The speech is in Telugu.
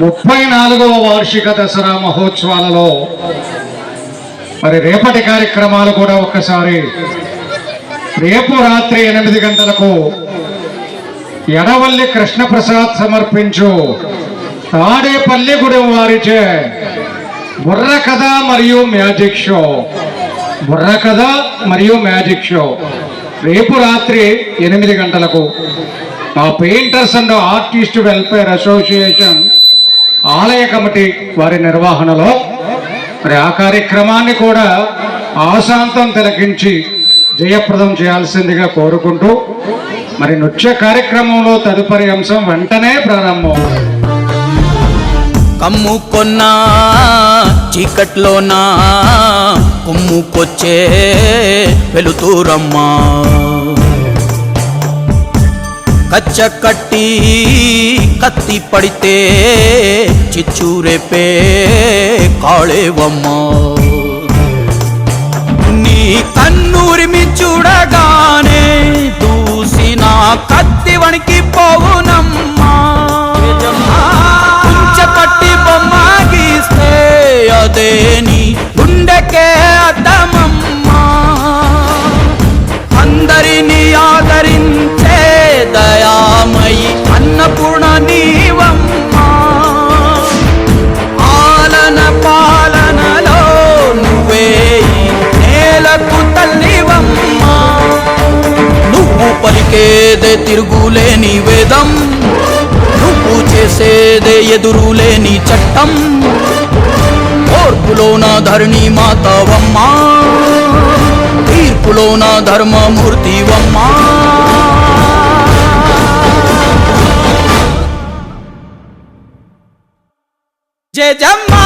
ముప్పై నాలుగవ వార్షిక దసరా మహోత్సవాలలో మరి రేపటి కార్యక్రమాలు కూడా ఒక్కసారి రేపు రాత్రి ఎనిమిది గంటలకు ఎడవల్లి కృష్ణప్రసాద్ సమర్పించు తాడేపల్లిగూడెం వారిచే బుర్ర కథ మరియు మ్యాజిక్ షో. బుర్ర కథ మరియు మ్యాజిక్ షో. రేపు రాత్రి ఎనిమిది గంటలకు మా painters and artist welfare association ఆలయ కమిటీ వారి నిర్వహణలో మరి ఆ కార్యక్రమాన్ని కూడా ఆశాంతం తిలకించి జయప్రదం చేయాల్సిందిగా కోరుకుంటూ మరి నృత్య కార్యక్రమంలో తదుపరి అంశం వెంటనే ప్రారంభం. కమ్ముకొన్నా చీకట్లోనా? కుమ్ముకొచ్చే వెలుతురమ్మా? కచ్చ కట్టి కత్తి పడితే చిచ్చూరేపే కాళేవమ్మా నీ కన్నూరిమి చూడగానే దూసిన కత్తి వణికి పోవునమ్మా. పట్టి బొమ్మ గీస్తే అదే నీ గుండెకే చేసేదే తిరుగులేని వేదం. నువ్వు చేసేదే ఎదురులేని చట్టం. ఓర్పులోన ధరణి మాతవమ్మా. తీర్పులోన ధర్మమూర్తివమ్మా. జయజమ్మా